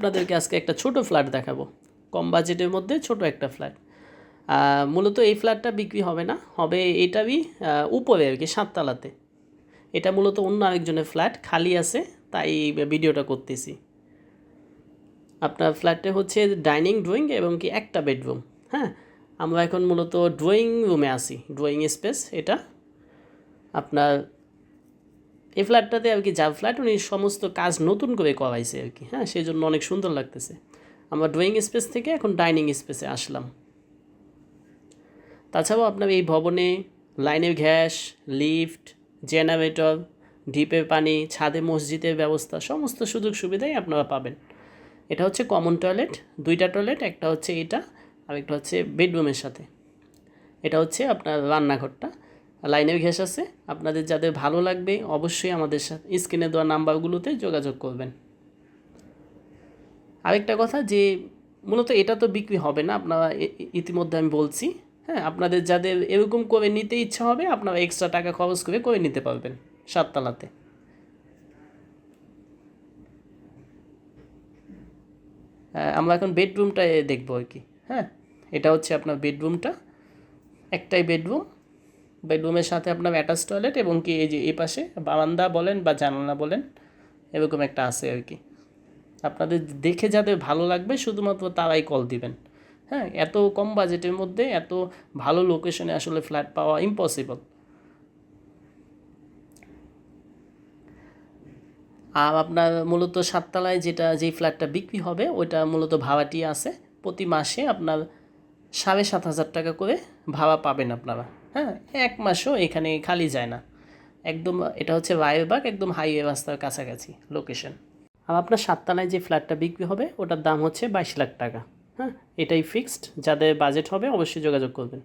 আপনাদেরকে আজকে একটা ছোট ফ্ল্যাট দেখাবো। কম বাজেটের মধ্যে ছোট একটা ফ্ল্যাট। মূলত এই ফ্ল্যাটটা বিক্রি হবে না, হবে এটারই উপরে আর কি, সাততলাতে। এটা মূলত অন্য আরেকজনের ফ্ল্যাট, খালি আছে, তাই ভিডিওটা করতেছি। আপনার ফ্ল্যাটে হচ্ছে ডাইনিং, ড্রয়িং এবং কি একটা বেডরুম হ্যাঁ? আমরা এখন মূলত ড্রয়িং রুমে আসি ড্রয়িং স্পেস এটা। আপনার এই ফ্ল্যাটটাতে আর কি যা ফ্ল্যাট, উনি সমস্ত কাজ নতুন করে করাইছে আর কি। হ্যাঁ সেই জন্য অনেক সুন্দর লাগতেছে। আমরা ড্রয়িং স্পেস থেকে এখন ডাইনিং স্পেসে আসলাম। তাছাড়াও আপনার এই ভবনে লাইনের গ্যাস লিফট জেনারেটর ডিপের পানি, ছাদে মসজিদের ব্যবস্থা, সমস্ত সুযোগ সুবিধাই আপনারা পাবেন। এটা হচ্ছে কমন টয়লেট দুইটা টয়লেট একটা হচ্ছে এটা আর একটা হচ্ছে বেডরুমের সাথে। এটা হচ্ছে আপনার রান্নাঘরটা। লাইনের গ্যাস আছে। আপনাদের যাদের ভালো লাগবে, অবশ্যই আমাদের সাথে স্ক্রিনে দেওয়া নাম্বারগুলোতে যোগাযোগ করবেন। আরেকটা কথা যে, মূলত এটা তো বিক্রি হবে না, আপনারা ইতিমধ্যে আমি বলছি। হ্যাঁ আপনাদের যাদের এরকম করে নিতে ইচ্ছা হবে, আপনারা এক্সট্রা টাকা খরচ করে করে নিতে পারবেন সাততলাতে। আমরা এখন বেডরুমটা দেখব আর কি। হ্যাঁ এটা হচ্ছে আপনার বেডরুমটা। একটাই বেডরুম। বেডরুমের সাথে আপনার অ্যাটাচ টয়লেট এবং কি এই যে এই পাশে বারান্দা বলেন বা জানালা বলেন, এরকম একটা আছে আর কি। আপনাদের দেখে যাদের ভালো লাগবে, শুধুমাত্র তারাই কল দিবেন। হ্যাঁ এত কম বাজেটের মধ্যে এত ভালো লোকেশনে আসলে ফ্ল্যাট পাওয়া ইম্পসিবল আর আপনার মূলত সাততলায় যেটা, যেই ফ্ল্যাটটা বিক্রি হবে, ওইটা মূলত ভাড়াটি আছে। প্রতি মাসে আপনার সাড়ে সাত হাজার টাকা করে ভাড়া পাবেন আপনারা। হ্যাঁ এক মাসও এখানে খালি যায় না। একদম, এটা হচ্ছে রায়েরবাগ একদম হাইওয়ে রাস্তার কাছাকাছি লোকেশন আর আপনার সাততলায় যে ফ্ল্যাটটা বিক্রি হবে, ওটার দাম হচ্ছে বাইশ লাখ টাকা। হ্যাঁ এটাই ফিক্সড যাদের বাজেট হবে অবশ্যই যোগাযোগ করবেন।